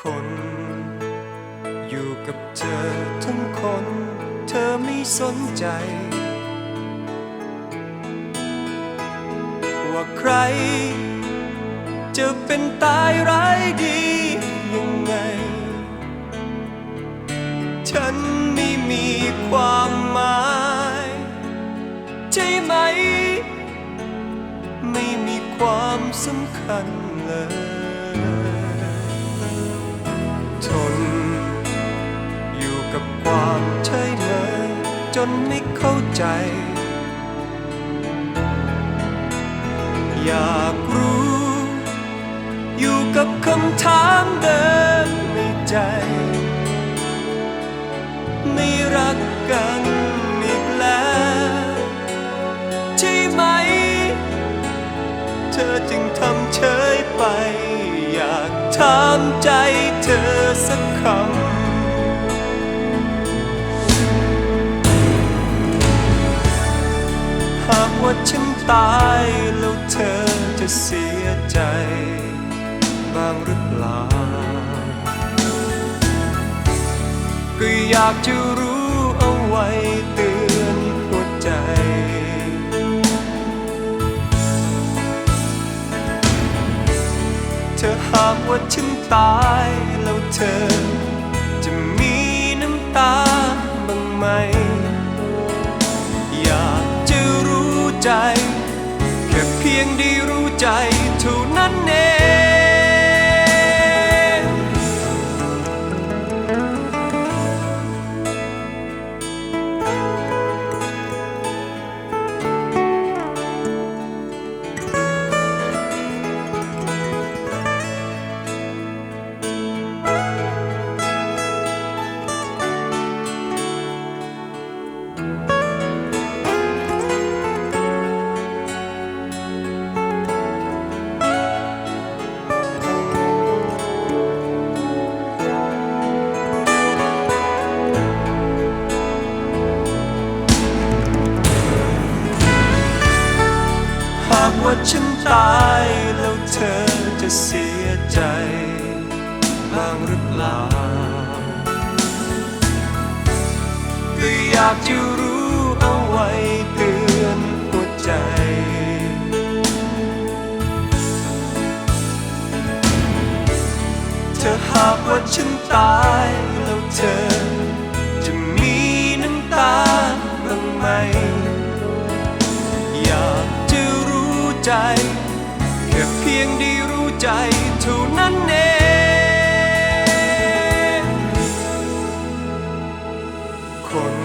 คน อยู่กับเธอทั้งคน เธอไม่สนใจ ว่าใคร จะเป็นตายร้ายดียังไง ฉันไม่มีความหมาย ใช่ไหม ไม่มีความสำคัญเลย นไม่เข้าใจ อยากรู้ อยู่กับคำถามเดิมในใจ ไม่รักกันอีกแล้ว ใช่ไหม เธอจึงทำเฉยไป อยากถามใจเธอสักคำ ตายแล้วเธอจะเสียใจ บ้างหรือเปล่า ก็อยากจะรู้เอาไว้เตือนหัวใจ เธอหากว่าฉันตายแล้วเธอ จะมีน้ำตาบ้างไหม อยากจะรู้ใจ ยงได้รู้ใจ ว่าฉันตายแล้วเธอจะเสียใจบ้างหรือเปล่า ก็อยากจะรู้เอาไว้เตือนหัวใจ เธอหากว่าฉันตายแล้วเธอ ใจแค่เพียงได้รู้ใจเท่านั้นเองคน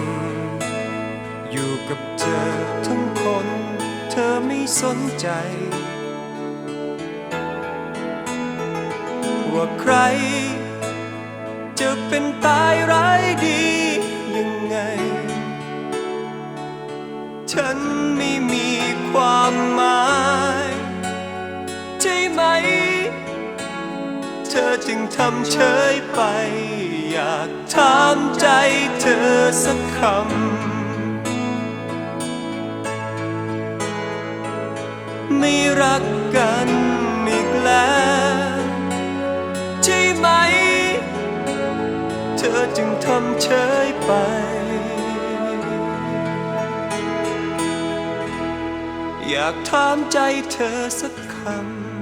อยู่กับเธอทั้งคน เธอไม่สนใจ ว่าใคร จะเป็นตายร้ายดียังไง ฉันไม่มีความหมาย อจึงทำเฉยไป อยากถามใจเธอสักคำ ไม่รักกันอีกแล้วใช่ไหม เธอจึงทำเฉยไปอยากถามใจเธอสักคำ